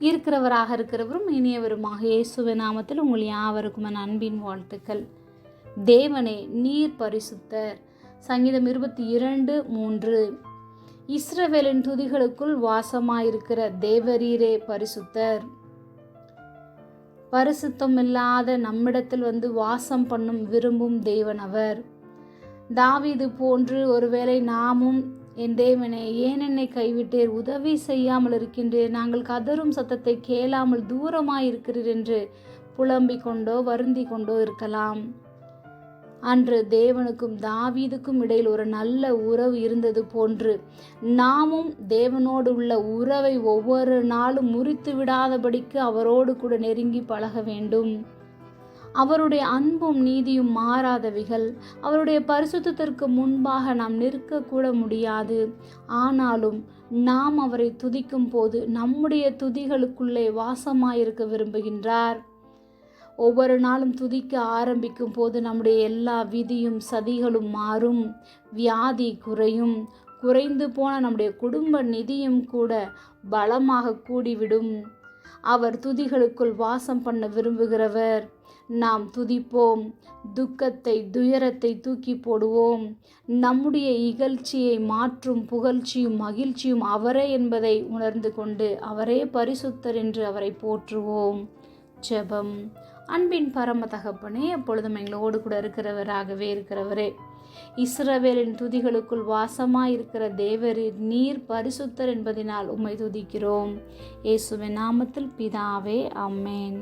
இருக்கிறவராக இருக்கிறவரும் இனியவருமாக. இயேசுவ நாமத்தில் உங்கள் யாவருக்கும் என் அன்பின் வாழ்த்துக்கள். தேவனே நீர் பரிசுத்தர். சங்கீதம் இருபத்தி இரண்டு மூன்று. இஸ்ரவேலின் துதிகளுக்குள் வாசமாயிருக்கிற தேவரீரே பரிசுத்தர். பரிசுத்தம் இல்லாத நம்மிடத்தில் வந்து வாசம் பண்ணும் விரும்பும் தேவன் அவர். தாவிது போன்று ஒருவேளை நாமும் என் தேவனே ஏன் என்னை கைவிட்டீர்? உதவி செய்யாமல் இருக்கின்றீர். நாங்கள் கதரும் சத்தத்தை கேளாமல் தூரமாய் இருக்கிறீர் என்று புலம்பிக் கொண்டோ வருந்தி கொண்டோ இருக்கலாம். அன்று தேவனுக்கும் தாவீதுக்கும் இடையில் ஒரு நல்ல உறவு இருந்தது போன்று நாமும் தேவனோடு உள்ள உறவை ஒவ்வொரு நாளும் முறித்து விடாதபடிக்கு அவரோடு கூட நெருங்கி பழக வேண்டும். அவருடைய அன்பும் நீதியும் மாறாதவைகள். அவருடைய பரிசுத்தத்திற்கு முன்பாக நாம் நிற்கக்கூட முடியாது. ஆனாலும் நாம் அவரை துதிக்கும் போது நம்முடைய துதிகளுக்குள்ளே வாசமாயிருக்க விரும்புகின்றார். ஒவ்வொரு நாளும் துதிக்க ஆரம்பிக்கும் போது நம்முடைய எல்லா விதியும் சதிகளும் மாறும். வியாதி குறையும். குறைந்து போன நம்முடைய குடும்ப நிதியும் கூட பலமாக கூடிவிடும். அவர் துதிகளுக்குள் வாசம் பண்ண விரும்புகிறவர். நாம் துதிப்போம் துக்கத்தை துயரத்தை தூக்கி போடுவோம். நம்முடைய இகழ்ச்சியை மாற்றும் புகழ்ச்சியும் மகிழ்ச்சியும் அவரே என்பதை உணர்ந்து கொண்டு அவரே பரிசுத்தர் என்று அவரை போற்றுவோம். ஜெபம். அன்பின் பரம தகப்பனே எப்பொழுதும் எங்களோடு கூட இருக்கிறவராகவே இருக்கிறவரே. இஸ்ரவேலின் துதிகளுக்குள் வாசமாய் இருக்கிற தேவரின் நீர் பரிசுத்தர் என்பதினால் உம்மை துதிக்கிறோம். இயேசுவின் நாமத்தில் பிதாவே அம்மேன்